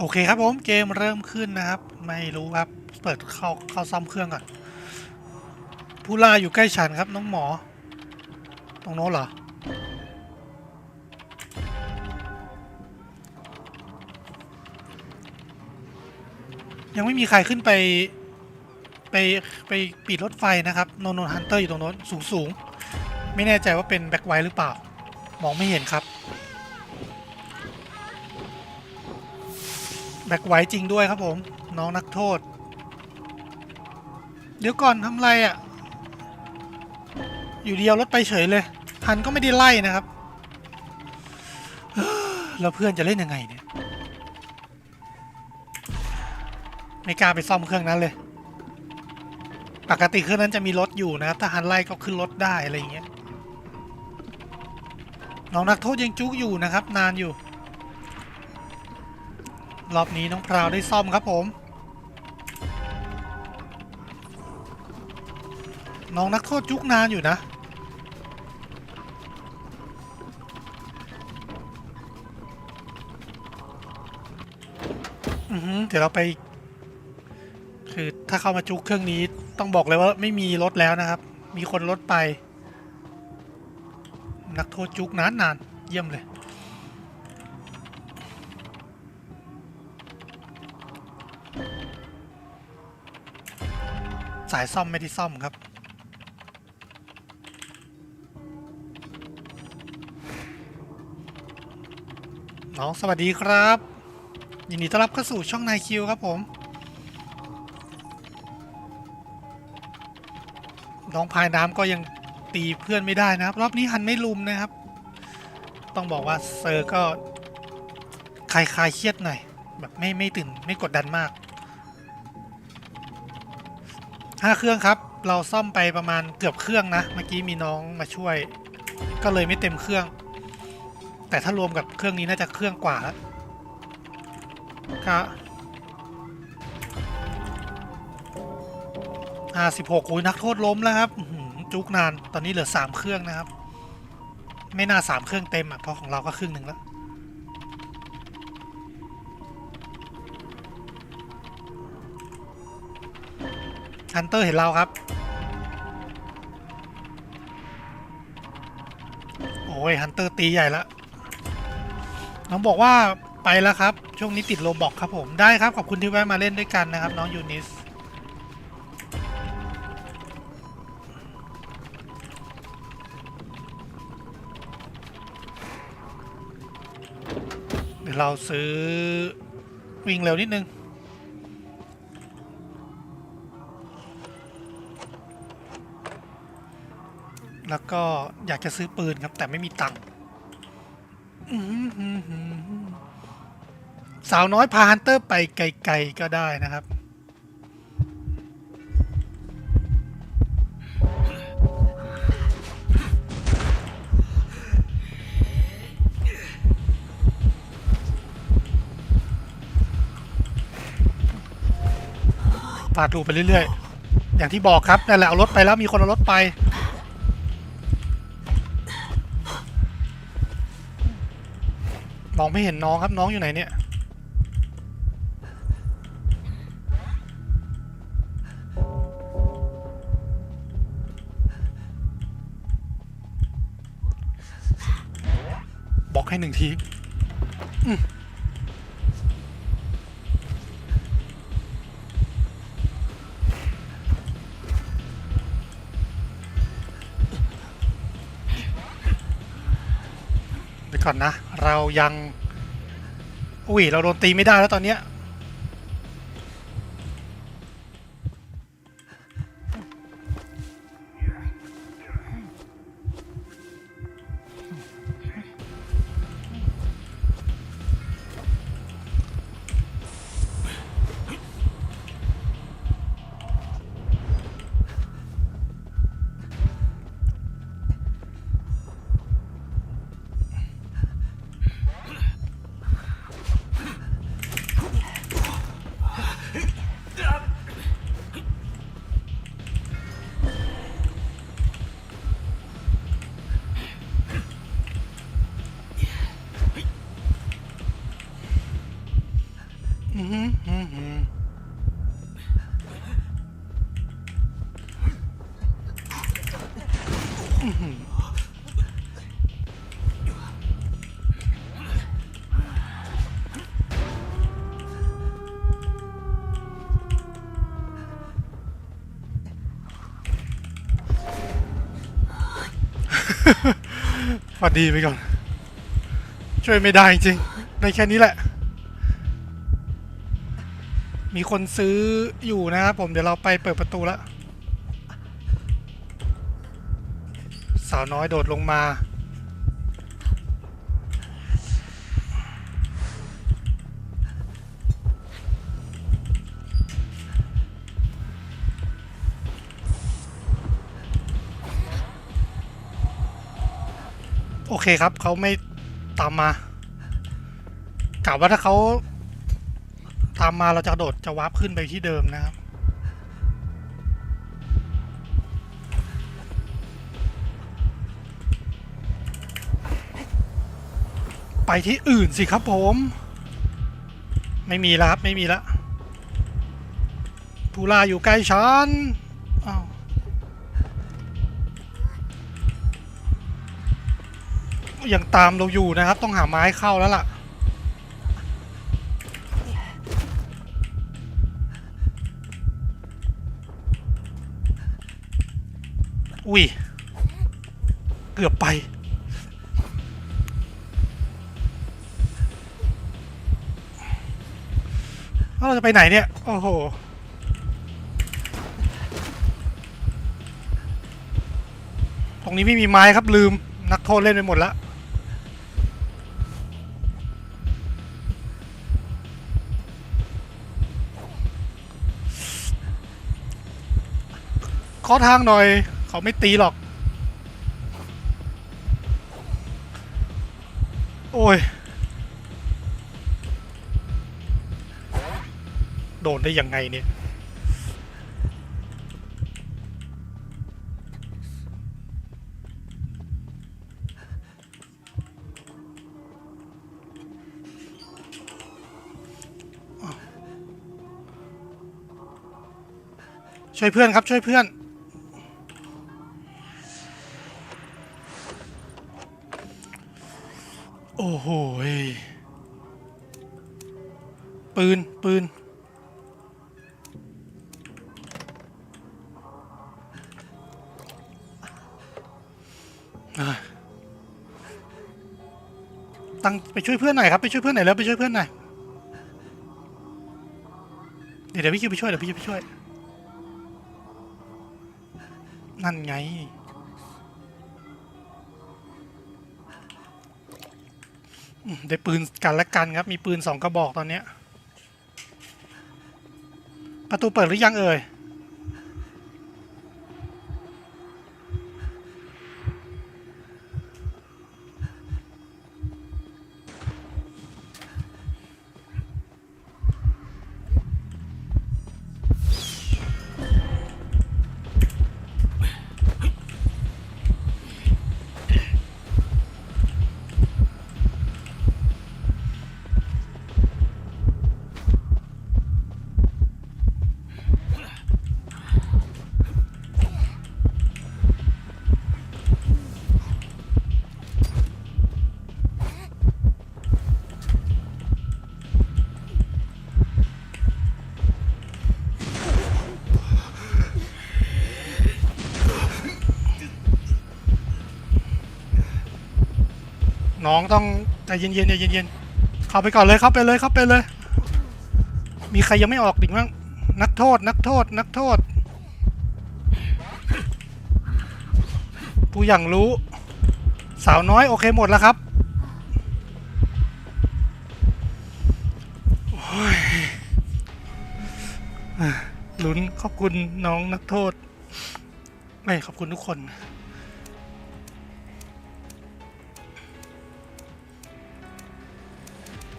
โอเคครับผมเกมเริ่มขึ้นนะครับ ไม่รู้ครับเปิดเข้าเข้าซ่อมเครื่องก่อนผู้ล่าอยู่ใกล้ฉันครับน้องหมอ ตรงโน้นเหรอยังไม่มีใครขึ้นไป ไปไปปีดรถไฟนะครับโนนนฮันเตอร์อยู่ตรงโน้นสูงสูงไม่แน่ใจว่าเป็นแบ็คไวท์หรือเปล่า มองไม่เห็นครับ แบ็คไวจริงด้วยครับผม น้องนักโทษ เดี๋ยวก่อนทำไรอะ่ะ อยู่เดียวรถไปเฉยเลย ฮันก็ไม่ได้ไล่นะครับ แล้วเพื่อนจะเล่นยังไงเนี่ย ไม่กล้าไปซ่อมเครื่องนั้นเลย ปกติเครื่องนั้นจะมีรถอยู่นะถ้าฮันไล่ก็ขึ้นรถได้อะไรอย่างเงี้ย น้องนักโทษยังจุกอยู่นะครับ นานอยู่ รอบนี้น้องพราวได้ซ่อมครับผม น้องนักโทษจุกนานอยู่นะอือหือเดี๋ยวเราไป คือถ้าเข้ามาจุกเครื่องนี้ต้องบอกเลยว่าไม่มีรถแล้วนะครับ มีคนรถไป นักโทษจุกนานนานเยี่ยมเลย สายซ่อมไม่ได้ซ่อมครับ น้องสวัสดีครับ ยินดีต้อนรับเข้าสู่ช่องนายคิวครับผม น้องพายน้ำก็ยังตีเพื่อนไม่ได้นะครับ รอบนี้หันไม่ลุมนะครับ ต้องบอกว่าเซอร์ก็คลายคลายเครียดหน่อยแบบไม่ไม่ตื่นไม่กดดันมาก ห้าเครื่องครับ เราซ่อมไปประมาณเกือบเครื่องนะ เมื่อกี้มีน้องมาช่วย ก็เลยไม่เต็มเครื่อง แต่ถ้ารวมกับเครื่องนี้น่าจะเครื่องกว่าแล้วก็ห้าสิบหกอุ้ยนักโทษล้มแล้วครับจุกนาน ตอนนี้เหลือสามเครื่องนะครับ ไม่น่าสามเครื่องเต็มอะ เพราะของเราก็ครึ่งหนึ่งแล้ว ฮันเตอร์เห็นเราครับ โอ้ยฮันเตอร์ตีใหญ่ล้วน้องบอกว่าไปแล้วครับ ช่วงนี้ติดโลบอกครับผมได้ครับ ขอบคุณที่แวะมาเล่นด้วยกันนะครับ น้องยูนิสเดี๋ยวเราซื้อวิ่งเร็วนิดนึง แล้วก็อยากจะซื้อปืนครับ แต่ไม่มีตังค์สาวน้อยพาฮันเตอร์ไปไกลๆก็ได้นะครับ ปาดดูไปเรื่อยๆ อย่างที่บอกครับนั่นแหละเอารถไปแล้วมีคนเอารถไป มองไม่เห็นน้องครับน้องอยู่ไหนเนี่ยบอกให้หนึ่งที เดี๋ยวก่อนนะ เรายัง อุ้ย เราโดนตีไม่ได้แล้วตอนเนี้ย อื้อหือพอดีไปก่อน ช่วยไม่ได้จริง ได้แค่นี้แหละ มีคนซื้ออยู่นะครับผมเดี๋ยวเราไปเปิดประตูแล้ว สาวน้อยโดดลงมาโอเคครับเขาไม่ตามมากะว่าถ้าเขาตามมาเราจะกระโดดจะวาร์ปขึ้นไปที่เดิมนะครับ ไปที่อื่นสิครับผม ไม่มีแล้วครับ ไม่มีแล้วผู้ล่าอยู่ใกล้ฉันอ้าวยังตามเราอยู่นะครับ ต้องหาไม้เข้าแล้วล่ะ อุ้ย เกือบไป เราจะไปไหนเนี่ย โอ้โห ตรงนี้ไม่มีไม้ครับลืมนักโทษเล่นไปหมดแล้วขอทางหน่อย เขาไม่ตีหรอก โดนได้ยังไงเนี่ย ช่วยเพื่อนครับ ช่วยเพื่อนโอ้โหปืน ปืน ตั้งไปช่วยเพื่อนหน่อยครับไปช่วยเพื่อนหน่อยแล้วไปช่วยเพื่อนหน่อยเดี๋ยวเดี๋ยวพี่คิวไปช่วยเดี๋ยวพี่คิวไปช่วย นั่นไง ได้ปืนกันและกันครับ มีปืนสองกระบอกตอนเนี้ย ประตูเปิดหรือยังเอ่ย น้องต้องใจเย็นๆใจเย็นๆเข้าไปก่อนเลยเข้าไปเลยเข้าไปเลย มีใครยังไม่ออกดิบ้างนักโทษ นักโทษ นักโทษ ผู้อย่างรู้ สาวน้อยโอเคหมดแล้วครับโอ้ยลุ้นขอบคุณน้องนักโทษ ไม่ขอบคุณทุกคน